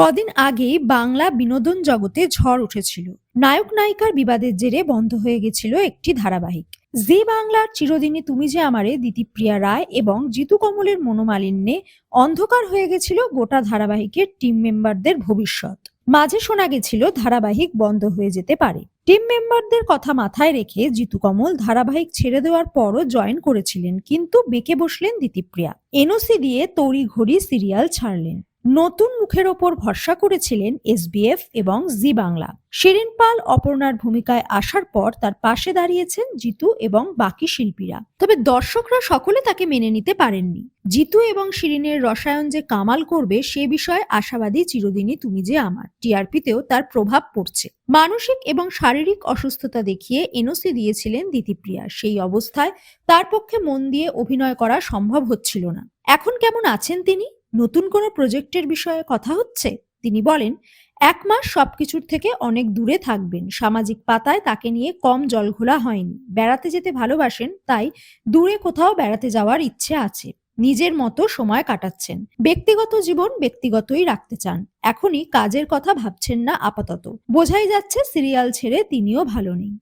কদিন আগেই বাংলা বিনোদন জগতে ঝড় উঠেছিল। নায়ক নায়িকার বিবাদের জেরে বন্ধ হয়ে গেছিল একটি ধারাবাহিক। জি বাংলার চিরদিনই তুমি যে আমারে, দিতিপ্রিয়া রায় এবং জিতু কমলের মনোমালিন্যে অন্ধকার হয়ে গেছিল গোটা ধারাবাহিকের টিম মেম্বারদের ভবিষ্যৎ। মাঝে শোনা গেছিল ধারাবাহিক বন্ধ হয়ে যেতে পারে। টিম মেম্বারদের কথা মাথায় রেখে জিতু কমল ধারাবাহিক ছেড়ে দেওয়ার পরও জয়েন করেছিলেন, কিন্তু বেঁকে বসলেন দিতিপ্রিয়া। এনওসি দিয়ে তড়ি ঘড়ি সিরিয়াল ছাড়লেন। নতুন মুখের ওপর ভরসা করেছিলেন এসবিএফ এবং জি বাংলা। শিরিন পাল অপর্ণার ভূমিকায় আসার পর তার পাশে দাঁড়িয়েছেন জিতু এবং বাকি শিল্পীরা। তবে দর্শকরা সকলে তাকে মেনে নিতে পারেননি। জিতু এবং শিরিনের রসায়ন যে কামাল করবে সে বিষয়ে আশাবাদী চিরদিনই তুমি যে আমার। টিআরপিতেও তার প্রভাব পড়ছে। মানসিক এবং শারীরিক অসুস্থতা দেখিয়ে এনওসি দিয়েছিলেন দিতিপ্রিয়া। সেই অবস্থায় তার পক্ষে মন দিয়ে অভিনয় করা সম্ভব হচ্ছিল না। এখন কেমন আছেন তিনি? নতুন কোনো প্রজেক্টের বিষয়ে কথা হচ্ছে? তিনি বলেন, এক মাস সবকিছুর থেকে অনেক দূরে থাকবেন। সামাজিক পাতায় তাকে নিয়ে কম জলঘোলা হয়নি। বেড়াতে যেতে ভালোবাসেন, তাই দূরে কোথাও বেড়াতে যাওয়ার ইচ্ছে আছে। নিজের মতো সময় কাটাচ্ছেন। ব্যক্তিগত জীবন ব্যক্তিগতই রাখতে চান। এখনই কাজের কথা ভাবছেন না আপাতত। বোঝাই যাচ্ছে সিরিয়াল ছেড়ে তিনিও ভালো নেই।